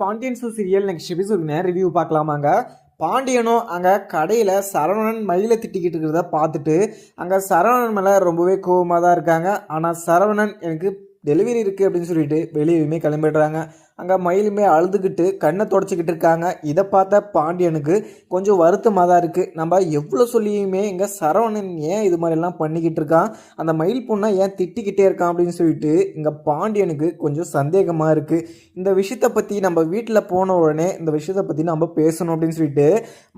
பாண்டியன் சூ serial next எபிசோடுங்க review பார்க்கலாமாங்க. பாண்டியனும் அங்கே கடையில் சரவணன் மயிலை திட்டிக்கிட்டு இருக்கிறத பார்த்துட்டு அங்கே சரவணன் மேலே ரொம்பவே கோவமாக தான் இருக்காங்க. ஆனால் சரவணன் எனக்கு டெலிவரி இருக்குது அப்படின்னு சொல்லிட்டு வெளியேயுமே கிளம்பிடுறாங்க. அங்கே மயிலுமே அழுதுகிட்டு கண்ணை தொடச்சிக்கிட்டு இருக்காங்க. இதை பார்த்த பாண்டியனுக்கு கொஞ்சம் வருத்தமாக தான் இருக்குது நம்ம எவ்வளோ சொல்லியுமே இங்கே சரவணன் ஏன் இது மாதிரிலாம் பண்ணிக்கிட்டு இருக்கான்? அந்த மயில் பொண்ணை ஏன் திட்டிக்கிட்டே இருக்கான் அப்படின்னு சொல்லிட்டு இங்கே பாண்டியனுக்கு கொஞ்சம் சந்தேகமாக இருக்குது இந்த விஷயத்தை பற்றி நம்ம வீட்டில் போன உடனே இந்த விஷயத்தை பற்றி நம்ம பேசணும் அப்படின்னு சொல்லிட்டு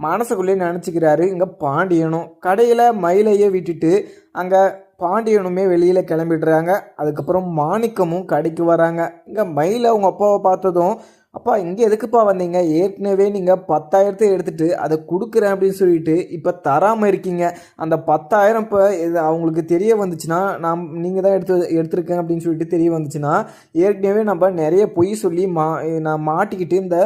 மனசுக்குள்ளேயே நினச்சிக்கிறாரு இங்கே பாண்டியனும். கடையில் மயிலையே விட்டுட்டு அங்கே பாண்டியனுமே வெளியில் கிளம்பிடுறாங்க. அதுக்கப்புறம் மாணிக்கமும் கடைக்கு வராங்க. இங்கே மயிலை அவங்க அப்பாவை பார்த்ததும் அப்பா இங்கே எதுக்குப்பா வந்தீங்க? ஏற்கனவே நீங்கள் பத்தாயிரத்தை எடுத்துகிட்டு அதை கொடுக்குறேன் அப்படின்னு சொல்லிட்டு இப்போ தராமல் இருக்கீங்க. அந்த பத்தாயிரம் இப்போ இது அவங்களுக்கு தெரிய வந்துச்சுன்னா நான் நீங்கள் தான் எடுத்து எடுத்துருக்கேன் அப்படின்னு சொல்லிட்டு தெரிய வந்துச்சுன்னா ஏற்கனவே நம்ம நிறைய பொய் சொல்லி மா நான் மாட்டிக்கிட்டு இந்த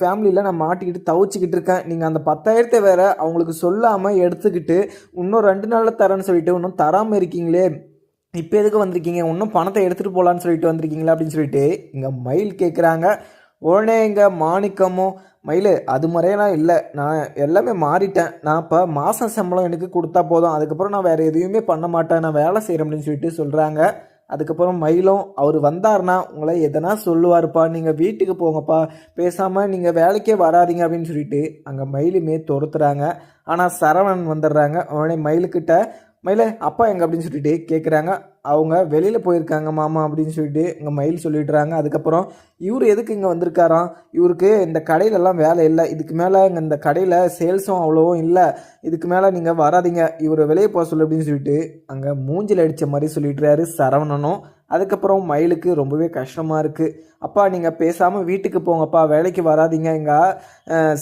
ஃபேமிலியில் நான் மாட்டிக்கிட்டு தவிச்சிக்கிட்டு இருக்கேன். நீங்கள் அந்த பத்தாயிரத்தை வேற அவங்களுக்கு சொல்லாமல் எடுத்துக்கிட்டு இன்னும் ரெண்டு நாளில் தரேன்னு சொல்லிட்டு இன்னும் தராமல் இருக்கீங்களே. இப்போ எதுக்கு வந்திருக்கீங்க? இன்னும் பணத்தை எடுத்துகிட்டு போகலான்னு சொல்லிட்டு வந்திருக்கீங்களா அப்படின்னு சொல்லிட்டு இங்கே மயில் கேட்குறாங்க உடனே இங்கே மாணிக்கமும் மயில் அது முறையெல்லாம் இல்லை. நான் எல்லாமே மாறிட்டேன். நான் இப்போ மாதம் சம்பளம் எனக்கு கொடுத்தா போதும். அதுக்கப்புறம் நான் வேறு எதுவுமே பண்ண மாட்டேன். நான் வேலை செய்கிறேன் அப்படின்னு சொல்லிட்டு சொல்கிறாங்க அதுக்கப்புறம் மயிலும் அவர் வந்தார்னா உங்களை எதனா சொல்லுவார்ப்பா. நீங்கள் வீட்டுக்கு போங்கப்பா. பேசாமல் நீங்கள் வேலைக்கே வராதீங்க அப்படின்னு சொல்லிட்டு அங்கே மயிலுமே துரத்துறாங்க. ஆனால் சரவணன் வந்துடுறாங்க. உடனே மயிலுக்கிட்ட மயில அப்பா எங்கே அப்படின்னு சொல்லிட்டு கேட்குறாங்க அவங்க வெளியில் போயிருக்காங்க மாமா அப்படின்னு சொல்லிட்டு இங்கே மயில் சொல்லிடுறாங்க. அதுக்கப்புறம் இவர் எதுக்கு இங்கே வந்திருக்காராம்? இவருக்கு இந்த கடையிலலாம் வேலை இல்லை. இதுக்கு மேலே இங்கே இந்த கடையில் சேல்ஸும் அவ்வளோவும் இல்லை. இதுக்கு மேலே நீங்கள் வராதீங்க. இவர் வெளியே போக சொல்லு அப்படின்னு சொல்லிட்டு அங்கே மூஞ்சில் அடித்த மாதிரி சொல்லிடுறாரு சரவணனும். அதுக்கப்புறம் மயிலுக்கு ரொம்பவே கஷ்டமாக இருக்குது அப்பா நீங்கள் பேசாமல் வீட்டுக்கு போங்கப்பா வேலைக்கு வராதீங்க. இங்கே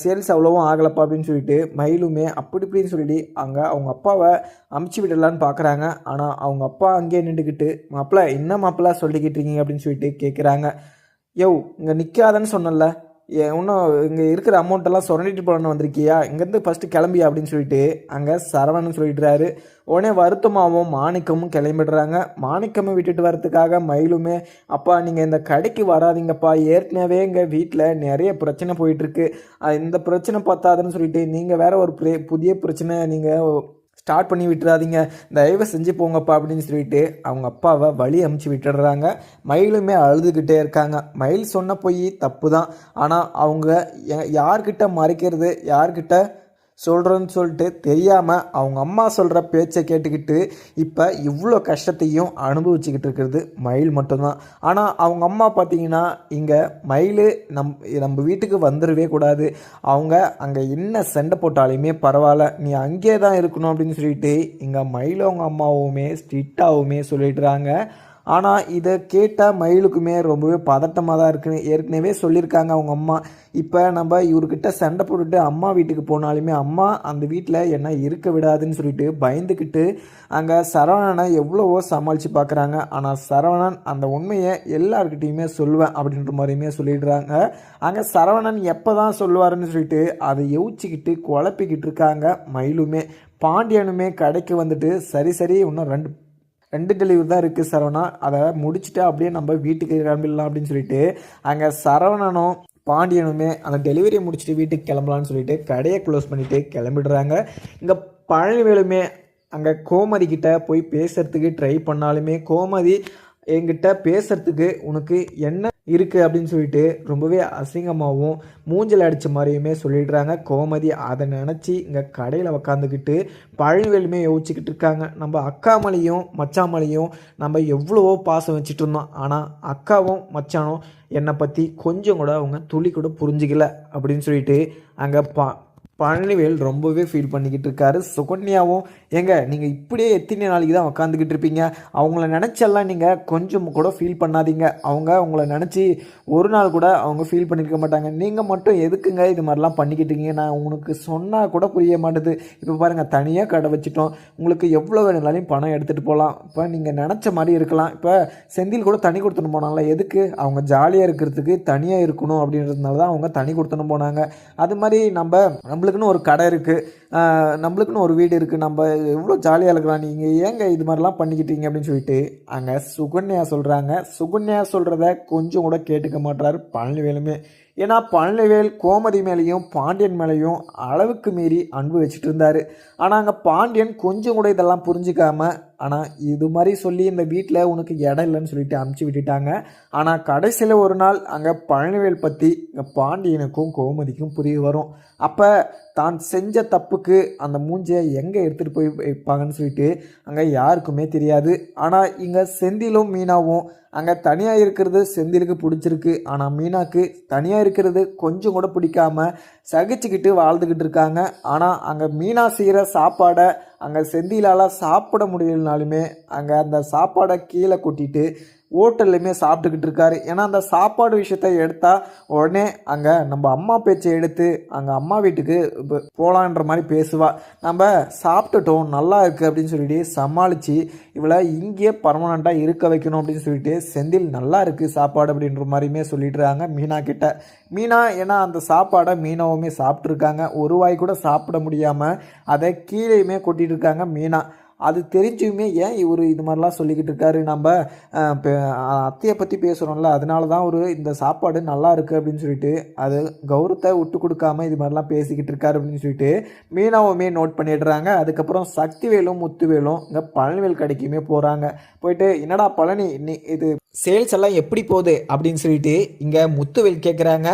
சேல்ஸ் அவ்வளோவும் ஆகலப்பா அப்படின்னு சொல்லிட்டு மயிலுமே அப்படி இப்படின்னு சொல்லி அங்கே அவங்க அப்பாவை அமுச்சு விடலான்னு பார்க்குறாங்க ஆனால் அவங்க அப்பா அங்கேயே நின்றுக்கிட்டு மாப்பிள்ள என்ன மாப்பிள்ள சொல்லிக்கிட்டு இருக்கீங்க? அப்படின்னு சொல்லிட்டு கேட்குறாங்க யோ இங்கே நிற்காதன்னு சொன்னல இன்னும் இங்கே இருக்கிற அமௌண்ட்டெல்லாம் சுரண்டிட்டு போகணுன்னு வந்திருக்கியா? இங்கேருந்து ஃபஸ்ட்டு கிளம்பியா அப்படின்னு சொல்லிட்டு அங்கே சரவணன் சொல்லிடுறாரு. உடனே வருத்தமாகவும் மாணிக்கமும் கிளம்பிடுறாங்க. மாணிக்கமும் விட்டுட்டு வரதுக்காக மயிலுமே அப்பா நீங்கள் இந்த கடைக்கு வராதீங்கப்பா. ஏற்கனவே இங்கே வீட்டில் நிறைய பிரச்சனை போயிட்டுருக்கு இந்த பிரச்சனை பத்தாதுன்னு சொல்லிட்டு நீங்கள் வேறு ஒரு புதிய பிரச்சனை நீங்கள் ஸ்டார்ட் பண்ணி விட்டுறாதீங்க. தயவு செஞ்சு போங்கப்பா அப்படின்னு சொல்லிட்டு அவங்க அப்பாவை வழி அமுச்சு விட்டுடுறாங்க. மயிலுமே அழுதுகிட்டே இருக்காங்க. மயில் சொன்ன போய் தப்பு தான் ஆனால் அவங்க யார்கிட்ட மறைக்கிறது யார்கிட்ட சொல்கிறேன்னு சொல்லிட்டு தெரியாமல் அவங்க அம்மா சொல்கிற பேச்சை கேட்டுக்கிட்டு இப்போ இவ்வளோ கஷ்டத்தையும் அனுபவிச்சுக்கிட்டு இருக்கிறது மயில் மட்டும்தான். ஆனால் அவங்க அம்மா பார்த்தீங்கன்னா இங்கே மயில் நம் நம்ம வீட்டுக்கு வந்துடவே கூடாது. அவங்க அங்கே என்ன சண்டை போட்டாலுமே பரவாயில்ல நீ அங்கேயே தான் இருக்கணும் அப்படின்னு சொல்லிட்டு இங்கே மயிலும் அவங்க அம்மாவுமே ஸ்ட்ரிக்டாகவுமே சொல்லிடுறாங்க. ஆனால் இதை கேட்டால் மயிலுக்குமே ரொம்பவே பதட்டமாக தான் இருக்குன்னு ஏற்கனவே சொல்லியிருக்காங்க அவங்க அம்மா. இப்போ நம்ம இவர்கிட்ட சண்டை போட்டுட்டு அம்மா வீட்டுக்கு போனாலுமே அம்மா அந்த வீட்டில் என்ன இருக்க விடாதுன்னு சொல்லிட்டு பயந்துக்கிட்டு அங்கே சரவணனை எவ்வளவோ சமாளித்து பார்க்குறாங்க ஆனால் சரவணன் அந்த உண்மையை எல்லாருக்கிட்டேயுமே சொல்லுவேன் அப்படின்ற மாதிரியுமே சொல்லிடுறாங்க. அங்கே சரவணன் எப்போ தான் சொல்லுவாருன்னு சொல்லிட்டு அதை யோசிச்சுக்கிட்டு குழப்பிக்கிட்டு இருக்காங்க மயிலுமே. பாண்டியனுமே கடைக்கு வந்துட்டு சரி சரி இன்னும் ரெண்டு ரெண்டு டெலிவரி தான் இருக்குது சரவணா. அதை முடிச்சுட்டு அப்படியே நம்ம வீட்டுக்கு கிளம்பிடலாம் அப்படின்னு சொல்லிட்டு அங்கே சரவணனும் பாண்டியனுமே அந்த டெலிவரியை முடிச்சுட்டு வீட்டுக்கு கிளம்பலான்னு சொல்லிட்டு கடையை க்ளோஸ் பண்ணிவிட்டு கிளம்பிடுறாங்க. இங்கே பழனிவேலுமே அங்கே கோமதி கிட்ட போய் பேசுறதுக்கு ட்ரை பண்ணாலுமே கோமதி என்கிட்ட பேசுறதுக்கு உனக்கு என்ன இருக்குது அப்படின்னு சொல்லிட்டு ரொம்பவே அசிங்கமாகவும் மூஞ்சல் அடித்த மாதிரியுமே சொல்லிடுறாங்க. கோமதி அதை நினச்சி இங்கே கடையில் உக்காந்துக்கிட்டு பழனிவேலுமே யோசிச்சுக்கிட்டு இருக்காங்க. நம்ம அக்கா மச்சாமலையும் மச்சான் நம்ம எவ்வளவோ பாசம் வச்சுட்டு இருந்தோம். ஆனால் அக்காவும் மச்சானும் என்னை பற்றி கொஞ்சம் கூட அவங்க துளி கூட புரிஞ்சிக்கல அப்படின்னு சொல்லிட்டு அங்கே பா பழனிவேல் ரொம்பவே ஃபீல் பண்ணிக்கிட்டு இருக்காரு. சுகன்யாவும் ஏங்க நீங்கள் இப்படியே எத்தனை நாளைக்கு தான் உக்காந்துக்கிட்டு இருப்பீங்க? அவங்கள நினச்செல்லாம் நீங்கள் கொஞ்சம் கூட ஃபீல் பண்ணாதீங்க. அவங்க உங்களை நினச்சி ஒரு நாள் கூட அவங்க ஃபீல் பண்ணியிருக்க மாட்டாங்க. நீங்கள் மட்டும் எதுக்குங்க இது மாதிரிலாம் பண்ணிக்கிட்டு இருக்கீங்க? நான் உங்களுக்கு சொன்னால் கூட புரிய மாட்டேது. இப்போ பாருங்கள் தனியாக கடை வச்சுட்டோம். உங்களுக்கு எவ்வளோ வேணுனாலையும் பணம் எடுத்துகிட்டு போகலாம் இப்போ நீங்கள் நினச்ச மாதிரி இருக்கலாம். இப்போ செந்தில் கூட தனி கொடுத்துன்னு போனாங்களா எதுக்கு? அவங்க ஜாலியாக இருக்கிறதுக்கு தனியாக இருக்கணும் அப்படின்றதுனால தான் அவங்க தனி கொடுத்துன்னு போனாங்க. அது மாதிரி நம்ம நம்மளுக்கு நம்மளுக்குன்னு ஒரு கடை இருக்குது நம்மளுக்குன்னு ஒரு வீடு இருக்குது நம்ம எவ்வளோ ஜாலியாக இருக்கலாம். நீங்கள் ஏங்க இது மாதிரிலாம் பண்ணிக்கிட்டீங்க அப்படின்னு சொல்லிட்டு அங்கே சுகன்யா சொல்கிறாங்க சுகன்யா சொல்கிறத கொஞ்சம் கூட கேட்டுக்க மாட்டாரு பழனிவேலுமே. ஏன்னா பழனிவேல் கோமதி மேலேயும் பாண்டியன் மேலேயும் அளவுக்கு மீறி அன்பு வச்சுட்டு இருந்தார். ஆனால் அங்கே பாண்டியன் கொஞ்சம் கூட இதெல்லாம் புரிஞ்சிக்காமல் ஆனால் இது மாதிரி சொல்லி இந்த வீட்டில் உனக்கு இடம் இல்லைன்னு சொல்லிட்டு அமுச்சு விட்டுட்டாங்க. ஆனால் கடைசியில் ஒரு நாள் அங்கே பழனிவேல் பற்றி இங்கே பாண்டியனுக்கும் கோமதிக்கும் புரிய வரும். அப்போ தான் செஞ்ச தப்புக்கு அந்த மூஞ்சியை எங்கே எடுத்துகிட்டு போய் வைப்பாங்கன்னு சொல்லிட்டு அங்கே யாருக்குமே தெரியாது. ஆனால் இங்கே செந்திலும் மீனாவும் அங்கே தனியாக இருக்கிறது செந்திலுக்கு பிடிச்சிருக்கு. ஆனால் மீனாக்கு தனியாக இருக்கிறது கொஞ்சம் கூட பிடிக்காம சகிச்சுக்கிட்டு வாழ்ந்துக்கிட்டு இருக்காங்க. ஆனால் அங்கே மீனா செய்கிற சாப்பாடை அங்கே செந்திலால் சாப்பிட முடியலனாலுமே அங்கே அந்த சாப்பாடை கீழே கொட்டிட்டு ஹோட்டல்லையுமே சாப்பிட்டுக்கிட்டு இருக்காரு. ஏன்னா அந்த சாப்பாடு விஷயத்த எடுத்தால் உடனே அங்கே நம்ம அம்மா பேச்சை எடுத்து அங்கே அம்மா வீட்டுக்கு போகலான்ற மாதிரி பேசுவா. நம்ம சாப்பிட்டுட்டோம் நல்லா இருக்குது அப்படின்னு சொல்லிட்டு சமாளித்து இவளை இங்கேயே பர்மனண்ட்டாக இருக்க வைக்கணும் அப்படின்னு சொல்லிட்டு செந்தில் நல்லா இருக்குது சாப்பாடு அப்படின்ற மாதிரியுமே சொல்லிடுறாங்க மீனா கிட்ட. மீனா ஏன்னா அந்த சாப்பாடை மீனாவுமே சாப்பிட்ருக்காங்க ஒரு வாய் கூட சாப்பிட முடியாமல் அதை கீழேயுமே கொட்டிட்டு இருக்காங்க மீனா. அது தெரிஞ்சுமே ஏன் இவர் இது மாதிரிலாம் சொல்லிக்கிட்டு இருக்காரு? நம்ம அத்தையை பற்றி பேசுகிறோம்ல அதனால தான் ஒரு இந்த சாப்பாடு நல்லா இருக்குது அப்படின்னு சொல்லிட்டு அது கௌரவத்தை விட்டு கொடுக்காம இது மாதிரிலாம் பேசிக்கிட்டு இருக்காரு அப்படின்னு சொல்லிட்டு மீனாவுமே நோட் பண்ணிடுறாங்க. அதுக்கப்புறம் சக்திவேலும் முத்துவேலும் இங்கே பழனிவேல் கடைக்குமே போகிறாங்க போயிட்டு என்னடா பழனி நீ இது சேல்ஸ் எல்லாம் எப்படி போகுது? அப்படின்னு சொல்லிட்டு இங்கே முத்துவேல் கேட்குறாங்க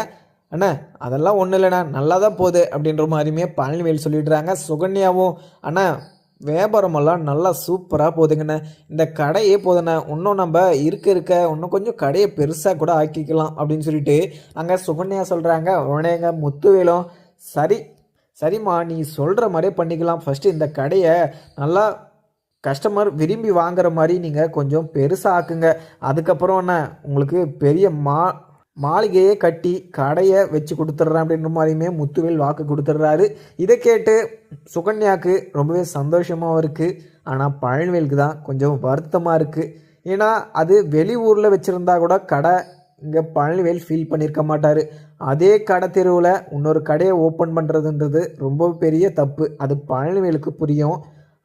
அண்ணா அதெல்லாம் ஒன்றும் இல்லைண்ணா நல்லா தான் போகுது அப்படின்ற மாதிரியுமே பழனிவேல் சொல்லிடுறாங்க. சுகன்யாவும் அண்ணா வியாபாரமெல்லாம் நல்லா சூப்பராக போகுதுங்கண்ணே இந்த கடையே போதுண்ணே. இன்னும் நம்ம இருக்க இருக்க இன்னும் கொஞ்சம் கடையை பெருசாக கூட ஆக்கிக்கலாம் அப்படின்னு சொல்லிட்டு அங்கே சுகன்யா சொல்கிறாங்க உடனேங்க முத்துவேலும் சரி சரிம்மா நீ சொல்கிற மாதிரியே பண்ணிக்கலாம். ஃபஸ்ட்டு இந்த கடையை நல்லா கஸ்டமர் விரும்பி வாங்குற மாதிரி நீங்கள் கொஞ்சம் பெருசாக ஆக்குங்க. அதுக்கப்புறம் என்ன உங்களுக்கு பெரிய மா மாளிகையை கட்டி கடையை வச்சு கொடுத்துட்றேன் அப்படின்ற மாதிரியுமே முத்துவேல் வாக்கு கொடுத்துட்றாரு. இதை கேட்டு சுகன்யாவுக்கு ரொம்பவே சந்தோஷமாகவும் இருக்குது ஆனால் பழனிவேலுக்கு தான் கொஞ்சம் வருத்தமாக இருக்குது ஏன்னா அது வெளியூரில் வச்சுருந்தா கூட கடை இங்கே பழனிவேல் ஃபீல் பண்ணியிருக்க மாட்டார். அதே கடை தெருவில் இன்னொரு கடையை ஓப்பன் பண்ணுறதுன்றது ரொம்ப பெரிய தப்பு. அது பழனிவேலுக்கு புரியும்.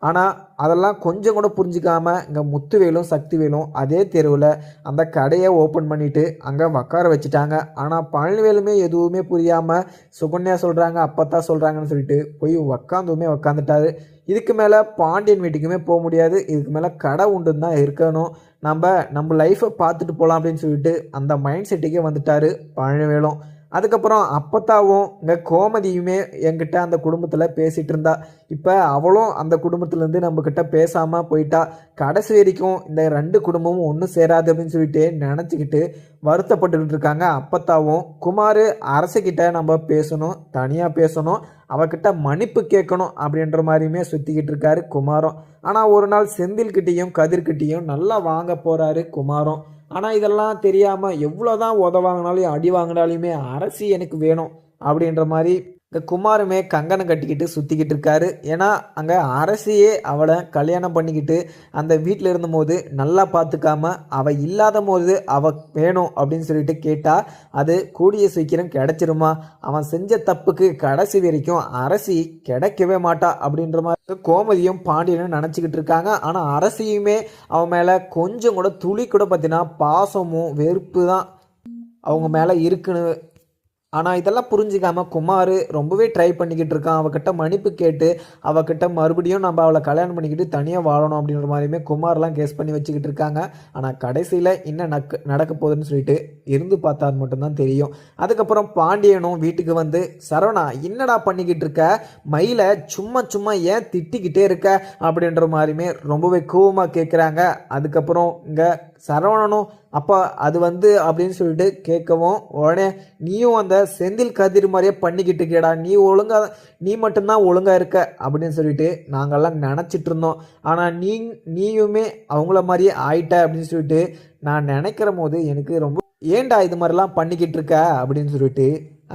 ஆனால் அதெல்லாம் கொஞ்சம் கூட புரிஞ்சிக்காமல் இங்கே முத்துவேலும் சக்திவேலும் அதே தெருவில் அந்த கடையை ஓப்பன் பண்ணிவிட்டு அங்கே உட்கார வச்சுட்டாங்க. ஆனால் பழனிவேலுமே எதுவுமே புரியாமல் சுகன்யா சொல்கிறாங்க அப்பத்தான் சொல்கிறாங்கன்னு சொல்லிட்டு போய் உக்காந்துமே உக்காந்துட்டாரு. இதுக்கு மேலே பாண்டியன் வீட்டுக்குமே போக முடியாது. இதுக்கு மேலே கடை உண்டுன்னு தான் இருக்கணும். நம்ம நம்ம லைஃப்பை பார்த்துட்டு போகலாம் அப்படின்னு சொல்லிட்டு அந்த மைண்ட் செட்டுக்கே வந்துட்டார் பழனிவேலும். அதுக்கப்புறம் அப்பத்தாவும் இங்கே கோமதியுமே என்கிட்ட அந்த குடும்பத்தில் பேசிகிட்டு இருந்தா. இப்போ அவளும் அந்த குடும்பத்துலேருந்து நம்மக்கிட்ட பேசாமல் போயிட்டா. கடைசி வரைக்கும் இந்த ரெண்டு குடும்பமும் ஒன்றும் சேராது அப்படின்னு சொல்லிட்டு நினச்சிக்கிட்டு வருத்தப்பட்டுக்கிட்டு இருக்காங்க அப்பத்தாவும். குமார் அரசுக்கிட்ட நம்ம பேசணும் தனியாக பேசணும் அவகிட்ட மன்னிப்பு கேட்கணும் அப்படின்ற மாதிரியுமே சுற்றிக்கிட்டு இருக்காரு குமாரம். ஆனால் ஒரு நாள் செந்தில்கிட்டேயும் கதிர்கிட்டேயும் நல்லா வாங்க போகிறாரு குமாரம். ஆனால் இதெல்லாம் தெரியாமல் எவ்வளோ தான் உத வாங்கினாலும் அடி வாங்கினாலையுமே அரசி எனக்கு வேணும் அப்படின்ற மாதிரி இந்த குமாருமே கங்கணம் கட்டிக்கிட்டு சுற்றிக்கிட்டு இருக்காரு. ஏன்னா அங்கே அரசியே அவளை கல்யாணம் பண்ணிக்கிட்டு அந்த வீட்டில் இருந்தபோது நல்லா பார்த்துக்காம அவள் இல்லாத போது அவள் வேணும் அப்படின்னு சொல்லிட்டு கேட்டால் அது கூடிய சீக்கிரம் கிடைச்சிருமா? அவன் செஞ்ச தப்புக்கு கடைசி வரைக்கும் அரசி கிடைக்கவே மாட்டா அப்படின்ற மாதிரி கோமதியும் பாண்டியனும் நினச்சிக்கிட்டு இருக்காங்க. ஆனால் அரசியுமே அவன் மேலே கொஞ்சம் கூட துளி கூட பார்த்தீங்கன்னா பாசமும் வெறுப்பு தான் அவங்க மேலே இருக்குன்னு ஆனால் இதெல்லாம் புரிஞ்சிக்காமல் குமார் ரொம்பவே ட்ரை பண்ணிக்கிட்டு இருக்கான். அவகிட்ட மன்னிப்பு கேட்டு அவகிட்ட மறுபடியும் நம்ம அவளை கல்யாணம் பண்ணிக்கிட்டு தனியாக வாழணும் அப்படின்ற மாதிரியுமே குமார்லாம் கேஸ் பண்ணி வச்சுக்கிட்டு இருக்காங்க. ஆனால் கடைசியில் என்ன நக்கு நடக்க போகுதுன்னு சொல்லிட்டு இருந்து பார்த்தா மட்டும்தான் தெரியும். அதுக்கப்புறம் பாண்டியனும் வீட்டுக்கு வந்து சரவணா என்னடா பண்ணிக்கிட்டு இருக்க? மயிலை சும்மா சும்மா ஏன் திட்டிக்கிட்டே இருக்க? அப்படின்ற மாதிரியுமே ரொம்பவே கோவமாக கேட்குறாங்க அதுக்கப்புறம் இங்கே சரவணனும் அப்பா அது வந்து அப்படின்னு சொல்லிட்டு கேட்கவும் உடனே நீயும் அந்த செந்தில் கதிர் மாதிரியே பண்ணிக்கிட்டு இருக்கேடா நீ ஒழுங்கா நீ மட்டும்தான் ஒழுங்கா இருக்க அப்படின்னு சொல்லிட்டு நாங்கள்லாம் நினச்சிட்டு இருந்தோம் ஆனால் நீ நீயுமே அவங்கள மாதிரியே ஆயிட்ட அப்படின்னு சொல்லிட்டு நான் நினைக்கிற போது எனக்கு ரொம்ப ஏன்டா இது மாதிரிலாம் பண்ணிக்கிட்டு இருக்க அப்படின்னு சொல்லிட்டு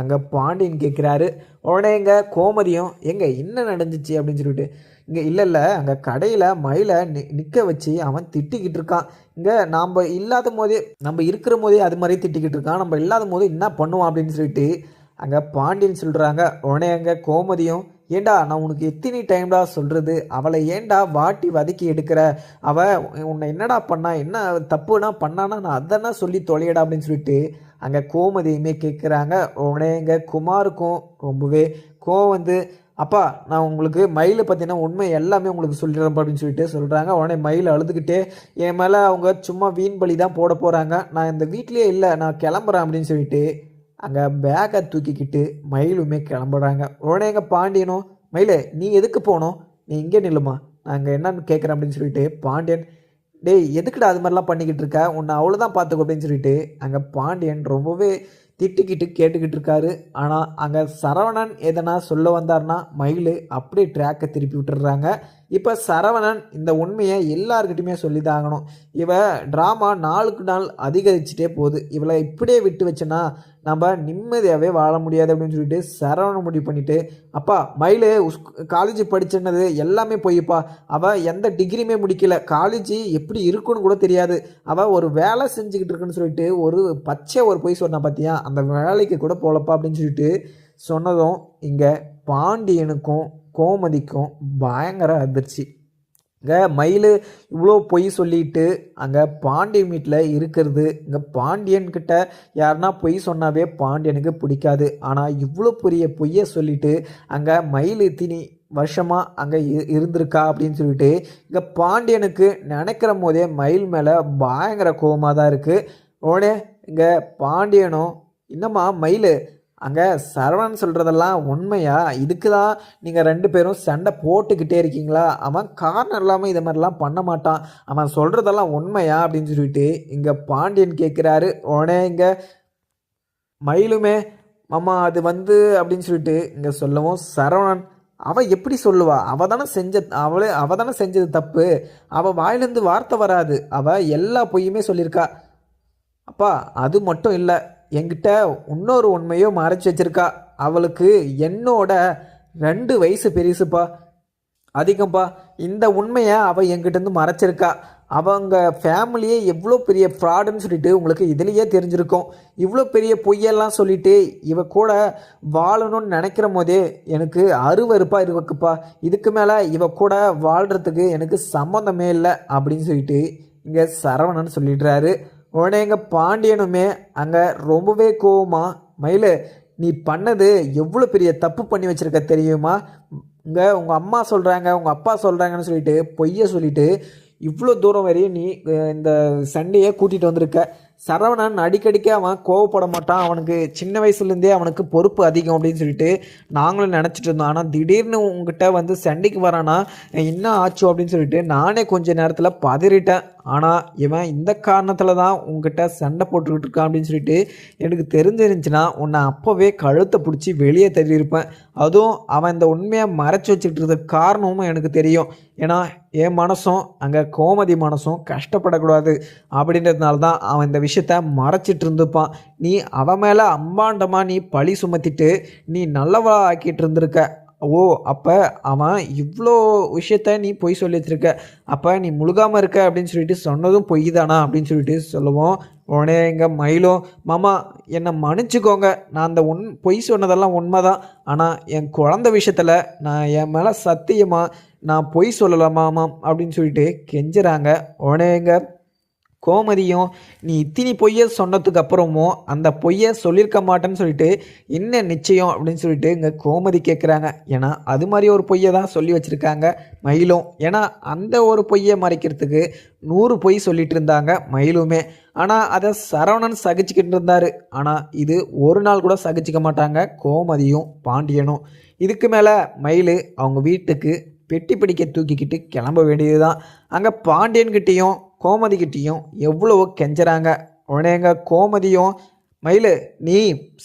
அங்கே பாண்டியன் கேட்குறாரு உடனே எங்கே கோமதியும் எங்கே என்ன நடந்துச்சு? அப்படின்னு சொல்லிட்டு இங்கே இல்லை இல்லை அங்கே கடையில் மயிலை நி நிற்க வச்சு அவன் திட்டிக்கிட்டு இருக்கான். இங்கே நாம் இல்லாத போதே நம்ம இருக்கிற போதே அது மாதிரி திட்டிக்கிட்டு இருக்கான். நம்ம இல்லாத போது என்ன பண்ணுவான்? அப்படின்னு சொல்லிட்டு அங்கே பாண்டியன் சொல்கிறாங்க உடனே அங்கே கோமதியும் ஏண்டா நான் உனக்கு எத்தனை டைம்டா சொல்கிறது அவளை ஏண்டா வாட்டி வதக்கி எடுக்கிற? அவ உன்னை என்னடா பண்ணா? என்ன தப்புனா பண்ணானா நான் அதனா சொல்லி தொலையடா அப்படின்னு சொல்லிட்டு அங்கே கோமதியுமே கேட்குறாங்க உடனே இங்கே குமாருக்கும் ரொம்பவே கோவம் வந்து அப்பா நான் உங்களுக்கு மயிலை பார்த்தீங்கன்னா உண்மை எல்லாமே உங்களுக்கு சொல்லிடுறேன் அப்படின்னு சொல்லிட்டு சொல்கிறாங்க உடனே மயில் அழுதுகிட்டே என் மேலே அவங்க சும்மா வீண் பலி தான் போட போகிறாங்க நான் இந்த வீட்லேயே இல்லை நான் கிளம்புறேன் அப்படின்னு சொல்லிட்டு அங்கே பேக்கை தூக்கிக்கிட்டு மயிலுமே கிளம்புறாங்க. உடனே எங்கள் பாண்டியனும் மயிலே நீ எதுக்கு போகணும் நீ இங்கே நில்லுமா? நாங்கள் என்னன்னு கேட்குறேன் அப்படின்னு சொல்லிட்டு பாண்டியன் டேய் எதுக்குடா அது மாதிரிலாம் பண்ணிக்கிட்டு இருக்க? உன்னை அவ்வளோதான் பார்த்துக்கோ அப்படின்னு சொல்லிட்டு அங்கே பாண்டியன் ரொம்பவே திட்டிக்கிட்டு கேட்டுக்கிட்டு இருக்காரு. ஆனால் அங்கே சரவணன் எதனா சொல்ல வந்தார்னா மயில் அப்படியே ட்ராக்கை திருப்பி விட்டுடுறாங்க. இப்போ சரவணன் இந்த உண்மையை எல்லாருக்கிட்டையுமே சொல்லிதாகணும் இவ ட்ராமா நாளுக்கு நாள் அதிகரிச்சுட்டே போகுது. இவளை இப்படியே விட்டு வச்சேன்னா நம்ம நிம்மதியாகவே வாழ முடியாது அப்படின்னு சொல்லிட்டு சரவண முடிவு பண்ணிவிட்டு அப்பா மயில் காலேஜ் படிச்சிருந்தது எல்லாமே போய்ப்பா. அவள் எந்த டிகிரியுமே முடிக்கல. காலேஜ் எப்படி இருக்குன்னு கூட தெரியாது. அவள் ஒரு வேலை செஞ்சுக்கிட்டு இருக்குன்னு சொல்லிட்டு ஒரு பச்சை ஒரு பொய் சொன்னா பார்த்தியா அந்த வேலைக்கு கூட போகலப்பா அப்படின்னு சொல்லிட்டு சொன்னதும் இங்கே பாண்டியனுக்கும் கோமதிக்கும் பயங்கர அதிர்ச்சி. இங்கே மயில் இவ்வளோ பொய் சொல்லிட்டு அங்கே பாண்டியன் வீட்டில் இருக்கிறது. இங்கே பாண்டியன் கிட்ட யாருன்னா பொய் சொன்னாவே பாண்டியனுக்கு பிடிக்காது. ஆனால் இவ்வளோ பெரிய பொய்யை சொல்லிட்டு அங்கே மயில் தினி வருஷமாக அங்கே இருந்திருக்கா அப்படின்னு சொல்லிட்டு இங்கே பாண்டியனுக்கு நினைக்கிற போதே மயில் மேலே பயங்கர கோபமாக தான் இருக்குது உடனே இங்கே பாண்டியனும் என்னம்மா மயில் அங்கே சரவணன் சொல்கிறதெல்லாம் உண்மையா? இதுக்கு தான் நீங்கள் ரெண்டு பேரும் சண்டை போட்டுக்கிட்டே இருக்கீங்களா? அவன் காரணம் இல்லாமல் இதை மாதிரிலாம் பண்ண மாட்டான். அவன் சொல்கிறதெல்லாம் உண்மையா அப்படின்னு சொல்லிட்டு இங்கே பாண்டியன் கேட்குறாரு உடனே இங்கே மயிலுமே மாமா அது வந்து அப்படின்னு சொல்லிட்டு இங்கே சொல்லவும் சரவணன் அவள் எப்படி சொல்லுவா? அவள் தானே செஞ்ச அவளே அவள் தானே செஞ்சது தப்பு. அவள் வாயிலேருந்து வார்த்தை வராது. அவள் எல்லா பொய்யுமே சொல்லியிருக்கா. அப்பா அது மட்டும் இல்லை. என்கிட்ட இன்னொரு உண்மையும் மறைச்சி வச்சிருக்கா. அவளுக்கு என்னோட ரெண்டு வயசு பெருசுப்பா. அதிகம்ப்பா இந்த உண்மையை அவள் என்கிட்டருந்து மறைச்சிருக்கா. அவங்க ஃபேமிலியே எவ்வளோ பெரிய ஃப்ராடுன்னு சொல்லிட்டு உங்களுக்கு இதுலேயே தெரிஞ்சிருக்கும். இவ்வளோ பெரிய பொய்யெல்லாம் சொல்லிட்டு இவ கூட வாழணும்னு நினைக்கிற போதே எனக்கு அருவறுப்பாக இருக்குப்பா. இதுக்கு மேலே இவ கூட வாழ்கிறதுக்கு எனக்கு சம்மந்தமே இல்லை அப்படின்னு சொல்லிட்டு இங்கே சரவணன் சொல்லிடுறாரு. உடனே எங்கள் பாண்டியனுமே அங்கே ரொம்பவே கோவமா மயிலு நீ பண்ணது எவ்வளோ பெரிய தப்பு பண்ணி வச்சுருக்க தெரியுமா? இங்கே உங்கள் அம்மா சொல்கிறாங்க உங்கள் அப்பா சொல்கிறாங்கன்னு சொல்லிட்டு பொய்யை சொல்லிட்டு இவ்வளோ தூரம் வரையும் நீ இந்த சண்டையை கூட்டிகிட்டு வந்திருக்க. சரவணன் அடிக்கடிக்க அவன் கோவப்பட மாட்டான். அவனுக்கு சின்ன வயசுலேருந்தே அவனுக்கு பொறுப்பு அதிகம் அப்படின்னு சொல்லிட்டு நாங்களும் நினச்சிட்டு இருந்தோம். ஆனால் திடீர்னு உங்ககிட்ட வந்து சண்டைக்கு வரானா என்ன ஆச்சு அப்படின்னு சொல்லிட்டு நானே கொஞ்ச நேரத்தில் பதறிட்டேன். ஆனால் இவன் இந்த காரணத்தில் தான் உங்ககிட்ட சண்டை போட்டுக்கிட்டு இருக்கான் அப்படின்னு சொல்லிட்டு எனக்கு தெரிஞ்சிருந்துச்சுன்னா உன்னை அப்போவே கழுத்தை பிடிச்சி வெளியே தள்ளியிருப்பேன். அதுவும் அவன் இந்த உண்மையை மறைச்சி வச்சுக்கிட்டு இருந்த காரணமும் எனக்கு தெரியும். ஏன்னா என் மனசும் அங்கே கோமதி மனசும் கஷ்டப்படக்கூடாது அப்படின்றதுனால தான் அவன் இந்த விஷயத்த மறைச்சிட்டு இருந்துப்பான். நீ அவன் மேலே அம்பாண்டமாக நீ பழி சுமத்திட்டு நீ நல்லவளாக ஆக்கிட்டு இருந்திருக்க. ஓ அப்போ அவன் இவ்வளோ விஷயத்த நீ பொய் சொல்லி வச்சிருக்க அப்போ நீ முழுகாமல் இருக்க அப்படின்னு சொல்லிட்டு சொன்னதும் பொய் தானா அப்படின்னு சொல்லிட்டு சொல்லுவோம். உடனே எங்கள் மயிலும் மாமா என்னை மன்னிச்சுக்கோங்க. நான் அந்த உண் பொய் சொன்னதெல்லாம் உண்மை தான் ஆனால் என் குழந்த விஷயத்தில் நான் என் மேலே சத்தியமாக நான் பொய் சொல்லலாமாமாம் அப்படின்னு சொல்லிட்டு கெஞ்சுறாங்க. உடனே எங்கள் கோமதியும் நீ இத்தினி பொய்யை சொன்னதுக்கு அப்புறமும் அந்த பொய்யை சொல்லியிருக்க மாட்டேன்னு சொல்லிட்டு என்ன நிச்சயம்? அப்படின்னு சொல்லிட்டு இங்கே கோமதி கேட்குறாங்க ஏன்னா அது மாதிரி ஒரு பொய்யை தான் சொல்லி வச்சுருக்காங்க மயிலும். ஏன்னா அந்த ஒரு பொய்யை மறைக்கிறதுக்கு நூறு பொய் சொல்லிட்டு இருந்தாங்க மயிலுமே. ஆனால் அதை சரவணன் சகிச்சுக்கிட்டு இருந்தார். ஆனால் இது ஒரு நாள் கூட சகிச்சிக்க மாட்டாங்க கோமதியும் பாண்டியனும். இதுக்கு மேலே மயில் அவங்க வீட்டுக்கு பெட்டி பிடிக்க தூக்கிக்கிட்டு கிளம்ப வேண்டியது தான் அங்கே பாண்டியன்கிட்டேயும் கோமதிக்கிட்டேயும் எவ்வளவோ கெஞ்சுறாங்க. உடனே கோமதியும் மயில் நீ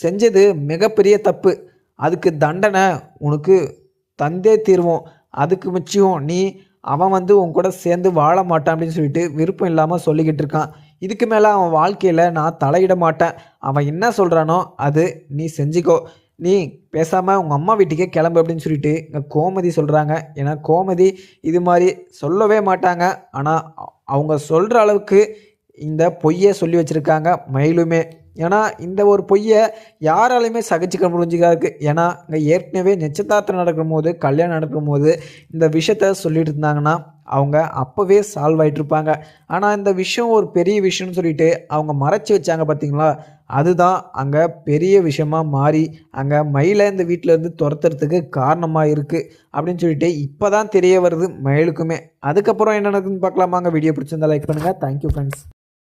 செஞ்சது மிகப்பெரிய தப்பு. அதுக்கு தண்டனை உனக்கு தந்தே தீர்வோம். அதுக்கு மிச்சியும் நீ அவன் வந்து உன் கூட சேர்ந்து வாழ மாட்டான் அப்படின்னு சொல்லிட்டு விருப்பம் இல்லாமல் சொல்லிக்கிட்டு இருக்கான். இதுக்கு மேலே அவன் வாழ்க்கையில் நான் தலையிட மாட்டேன். அவன் என்ன சொல்கிறானோ அது நீ செஞ்சுக்கோ. நீ பேசாமல் உங்கள் அம்மா வீட்டுக்கே கிளம்பு அப்படின்னு சொல்லிட்டு இங்கே கோமதி சொல்கிறாங்க ஏன்னா கோமதி இது மாதிரி சொல்லவே மாட்டாங்க. ஆனால் அவங்க சொல்கிற அளவுக்கு இந்த பொய்யை சொல்லி வச்சுருக்காங்க மயிலுமே. ஏன்னா இந்த ஒரு பொய்யை யாராலையுமே சகிச்சுக்க முடிஞ்சுக்காது ஏன்னா இங்கே ஏற்கனவே நிச்சயதார்த்தம் நடக்கும் போது கல்யாணம் நடக்கும் போது இந்த விஷயத்த சொல்லிட்டு இருந்தாங்கன்னா அவங்க அப்போவே சால்வ் ஆகிட்டு இருப்பாங்க ஆனால் இந்த விஷயம் ஒரு பெரிய விஷயம்னு சொல்லிட்டு அவங்க மறைச்சி வச்சாங்க பார்த்தீங்களா அதுதான் அங்கே பெரிய விஷயமா மாறி அங்கே மயிலை இந்த வீட்டில் இருந்து துரத்துறதுக்கு காரணமாக இருக்குது அப்படின்னு சொல்லிட்டு இப்போ தான் தெரிய வருது மயிலுக்குமே. அதுக்கப்புறம் என்ன நடக்குதுன்னு பார்க்கலாமாங்க? வீடியோ பிடிச்சிருந்தா லைக் பண்ணுங்கள் தேங்க்யூ ஃப்ரெண்ட்ஸ்